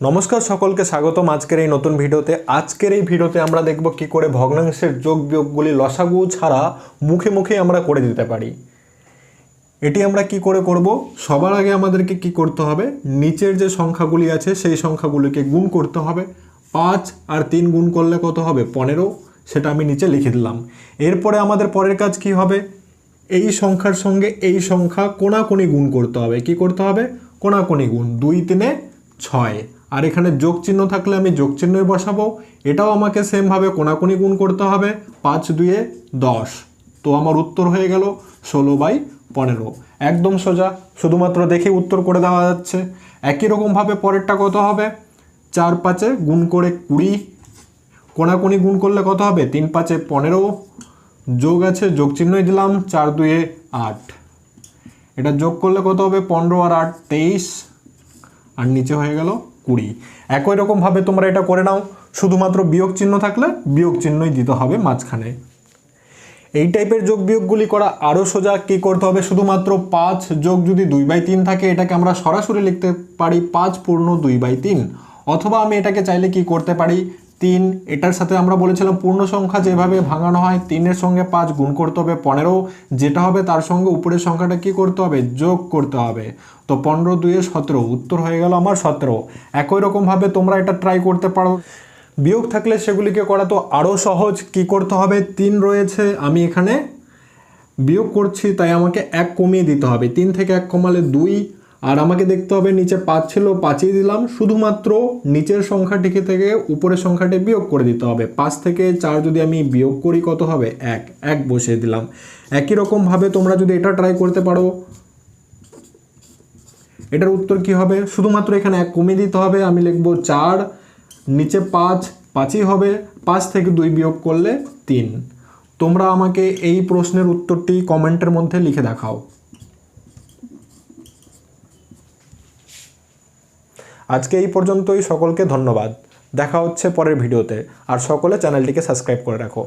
নমস্কার সকলকে, স্বাগতম আজকের এই নতুন ভিডিওতে। আজকের এই ভিডিওতে আমরা দেখব কি করে ভগ্নাংশের যোগ বিয়োগগুলি লসাগু ছাড়া মুখে মুখে আমরা করে দিতে পারি। এটি আমরা কি করে করব? সবার আগে আমাদেরকে কি করতে হবে? নিচের যে সংখ্যাগুলি আছে, সেই সংখ্যাগুলিকে গুণ করতে হবে। পাঁচ আর তিন গুণ করলে কত হবে? পনেরো। সেটা আমি নিচে লিখে দিলাম। এরপরে আমাদের পরের কাজ কি হবে? এই সংখ্যার সঙ্গে এই সংখ্যা কোনাকুনি গুণ করতে হবে। কি করতে হবে? কোনাকুনি গুণ। দুই তিনে ছয়। আর এখানে যোগ চিহ্ন থাকলে আমি যোগ চিহ্নই বসাবো। এটাও আমাকে সেমভাবে কোনাকুনি গুণ করতে হবে। পাঁচ দুয়ে দশ। তো আমার উত্তর হয়ে গেল ষোলো বাই পনেরো। একদম সোজা, শুধুমাত্র দেখে উত্তর করে দেওয়া যাচ্ছে। একই রকমভাবে পরেরটা কত হবে? চার পাঁচে গুণ করে কুড়ি। কোনাকুনি গুণ করলে কত হবে? তিন পাঁচে পনেরো। যোগ আছে, যোগ চিহ্নই দিলাম, চার দুয়ে আট। এটা যোগ করলে কত হবে? পনেরো আর আট, তেইশ। আর নিচে হয়ে গেল কুড়ি। একই রকমভাবে তোমরা এটা করে নাও। শুধুমাত্র বিয়োগ চিহ্ন থাকলে বিয়োগ চিহ্নই দিতে হবে মাঝখানে। এই টাইপের যোগ বিয়োগগুলি করা আরও সোজা কী করতে হবে? শুধুমাত্র পাঁচ যোগ যদি দুই বাই তিন থাকে, এটাকে আমরা সরাসরি লিখতে পারি পাঁচ পূর্ণ দুই বাই তিন। অথবা আমি এটাকে চাইলে কি করতে পারি? তিন, এটার সাথে আমরা বলেছিলাম পূর্ণ সংখ্যা যেভাবে ভাঙানো হয়, তিনের সঙ্গে পাঁচ গুণ করতে হবে পনেরো, যেটা হবে তার সঙ্গে উপরের সংখ্যাটা কি করতে হবে? যোগ করতে হবে। তো পনেরো, দুয়ে সতেরো, উত্তর হয়ে গেল আমার সতেরো। একই রকমভাবে তোমরা এটা ট্রাই করতে পারো। বিয়োগ থাকলে সেগুলিকে করা তো আরও সহজ, কি করতে হবে? তিন রয়েছে, আমি এখানে বিয়োগ করছি, তাই আমাকে এক কমিয়ে দিতে হবে। তিন থেকে এক কমালে দুই আর আমাকে দেখতে হবে, নিচে পাঁচ ছিল, পাঁচই দিলাম। শুধুমাত্র নিচের সংখ্যাটিকে থেকে উপরের সংখ্যাটি বিয়োগ করে দিতে হবে। পাঁচ থেকে চার যদি আমি বিয়োগ করি, কত হবে? এক। এক বসিয়ে দিলাম। একই রকমভাবে তোমরা যদি এটা ট্রাই করতে পারো, এটার উত্তর কি হবে? শুধুমাত্র এখানে এক কমিয়ে দিতে হবে। আমি লিখব চার, নিচে পাঁচ, পাঁচই হবে। পাঁচ থেকে দুই বিয়োগ করলে তিন। তোমরা আমাকে এই প্রশ্নের উত্তরটি কমেন্টের মধ্যে লিখে দেখাও। আজকে এই পর্যন্তই সকলকে ধন্যবাদ। দেখা হচ্ছে পরের ভিডিওতে। আর সকলে চ্যানেলটিকে সাবস্ক্রাইব করে রাখো।